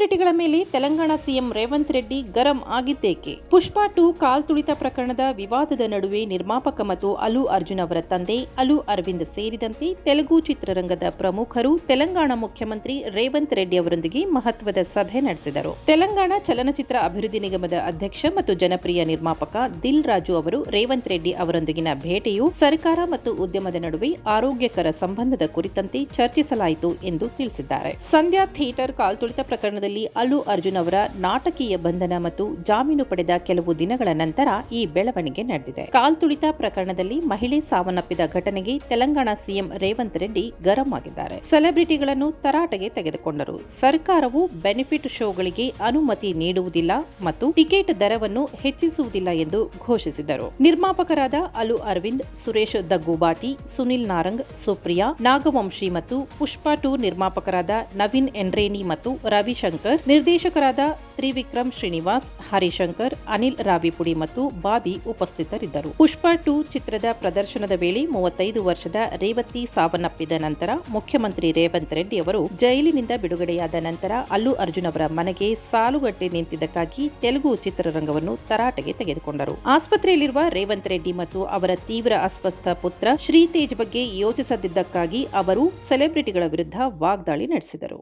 ಸೆಲೆಬ್ರಿಟಿಗಳ ಮೇಲೆ ತೆಲಂಗಾಣ ಸಿಎಂ ರೇವಂತ್ ರೆಡ್ಡಿ ಗರಂ ಆಗಿದ್ದೇಕೆ? ಪುಷ್ಪಾ ಟು ಕಾಲ್ ತುಳಿತ ಪ್ರಕರಣದ ವಿವಾದದ ನಡುವೆ ನಿರ್ಮಾಪಕ ಮತ್ತು ಅಲು ಅರ್ಜುನ್ ಅವರ ತಂದೆ ಅಲು ಅರವಿಂದ್ ಸೇರಿದಂತೆ ತೆಲುಗು ಚಿತ್ರರಂಗದ ಪ್ರಮುಖರು ತೆಲಂಗಾಣ ಮುಖ್ಯಮಂತ್ರಿ ರೇವಂತ್ ರೆಡ್ಡಿ ಅವರೊಂದಿಗೆ ಮಹತ್ವದ ಸಭೆ ನಡೆಸಿದರು. ತೆಲಂಗಾಣ ಚಲನಚಿತ್ರ ಅಭಿವೃದ್ಧಿ ನಿಗಮದ ಅಧ್ಯಕ್ಷ ಮತ್ತು ಜನಪ್ರಿಯ ನಿರ್ಮಾಪಕ ದಿಲ್ ರಾಜು ಅವರು ರೇವಂತ್ ರೆಡ್ಡಿ ಅವರೊಂದಿಗಿನ ಭೇಟಿಯು ಸರ್ಕಾರ ಮತ್ತು ಉದ್ಯಮದ ನಡುವೆ ಆರೋಗ್ಯಕರ ಸಂಬಂಧದ ಕುರಿತಂತೆ ಚರ್ಚಿಸಲಾಯಿತು ಎಂದು ತಿಳಿಸಿದ್ದಾರೆ. ಸಂಧ್ಯಾ ಥಿಯೇಟರ್ ಕಾಲ್ತುಳಿತ ಪ್ರಕರಣದಲ್ಲಿ ಅಲ್ಲು ಅರ್ಜುನ್ ಅವರ ನಾಟಕೀಯ ಬಂಧನ ಮತ್ತು ಜಾಮೀನು ಪಡೆದ ಕೆಲವು ದಿನಗಳ ನಂತರ ಈ ಬೆಳವಣಿಗೆ ನಡೆದಿದೆ. ಕಾಲ್ತುಳಿತ ಪ್ರಕರಣದಲ್ಲಿ ಮಹಿಳೆ ಸಾವನ್ನಪ್ಪಿದ ಘಟನೆಗೆ ತೆಲಂಗಾಣ ಸಿಎಂ ರೇವಂತ್ ರೆಡ್ಡಿ ಗರಂ ಆಗಿದ್ದಾರೆ. ಸೆಲೆಬ್ರಿಟಿಗಳನ್ನು ತರಾಟೆಗೆ ತೆಗೆದುಕೊಂಡರು. ಸರ್ಕಾರವು ಬೆನಿಫಿಟ್ ಶೋಗಳಿಗೆ ಅನುಮತಿ ನೀಡುವುದಿಲ್ಲ ಮತ್ತು ಟಿಕೆಟ್ ದರವನ್ನು ಹೆಚ್ಚಿಸುವುದಿಲ್ಲ ಎಂದು ಘೋಷಿಸಿದರು. ನಿರ್ಮಾಪಕರಾದ ಅಲು ಅರವಿಂದ್, ಸುರೇಶ್ ದಗ್ಗುಬಾಟಿ, ಸುನಿಲ್ ನಾರಂಗ್, ಸುಪ್ರಿಯಾ, ನಾಗವಂಶಿ ಮತ್ತು ಪುಷ್ಪಾ ಟೂ ನಿರ್ಮಾಪಕರಾದ ನವೀನ್ ಎನ್ರೇನಿ ಮತ್ತು ರವಿಶಂಕರ್ ನಿರ್ದೇಶಕರಾದ ತ್ರಿವಿಕ್ರಮ್ ಶ್ರೀನಿವಾಸ್, ಹರಿಶಂಕರ್, ಅನಿಲ್ ರಾವಿಪುಡಿ ಮತ್ತು ಬಾಬಿ ಉಪಸ್ಥಿತರಿದ್ದರು. ಪುಷ್ಪ ಟು ಚಿತ್ರದ ಪ್ರದರ್ಶನದ ವೇಳೆ ಮೂವತ್ತೈದು ವರ್ಷದ ರೇವತಿ ಸಾವನ್ನಪ್ಪಿದ ನಂತರ ಮುಖ್ಯಮಂತ್ರಿ ರೇವಂತ್ ರೆಡ್ಡಿ ಅವರು ಜೈಲಿನಿಂದ ಬಿಡುಗಡೆಯಾದ ನಂತರ ಅಲ್ಲು ಅರ್ಜುನ್ ಅವರ ಮನೆಗೆ ಸಾಲುಗಟ್ಟಿ ನಿಂತಿದ್ದಕ್ಕಾಗಿ ತೆಲುಗು ಚಿತ್ರರಂಗವನ್ನು ತರಾಟೆಗೆ ತೆಗೆದುಕೊಂಡರು. ಆಸ್ಪತ್ರೆಯಲ್ಲಿರುವ ರೇವಂತ್ ರೆಡ್ಡಿ ಮತ್ತು ಅವರ ತೀವ್ರ ಅಸ್ವಸ್ಥ ಪುತ್ರ ಶ್ರೀತೇಜ್ ಬಗ್ಗೆ ಯೋಚಿಸದಿದ್ದಕ್ಕಾಗಿ ಅವರು ಸೆಲೆಬ್ರಿಟಿಗಳ ವಿರುದ್ಧ ವಾಗ್ದಾಳಿ ನಡೆಸಿದರು.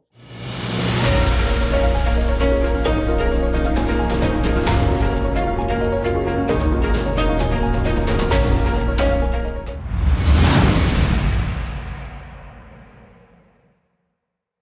Música